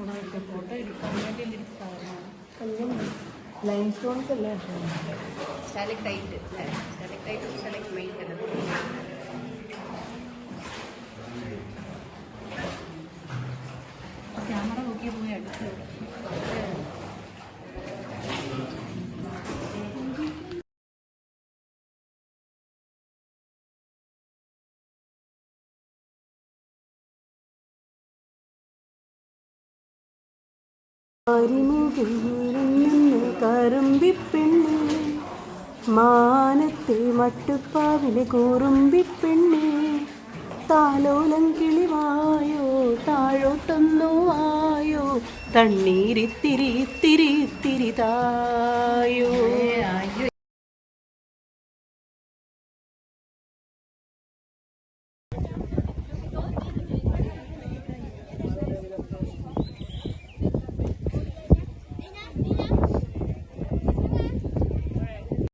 Photo എടുക്കാൻ lime stones അല്ലേ? സ്റ്റാലിക്ടൈറ്റ് സ്റ്റാലിക്ടൈറ്റ് സ്റ്റാലിക് main camera നോക്കിയ പോയി അടുത്ത്. കറുമ്പിപ്പെണ്ണേ. മാനത്തെ മട്ടുപ്പാവിലെ കൂറുമ്പിപ്പെണ്ണേ. താലോലം കിളിവായോ താഴോട്ടൊന്നു ആയോ തണ്ണീരിത്തിരി ഇത്തിരി ഇത്തിരി തായോ.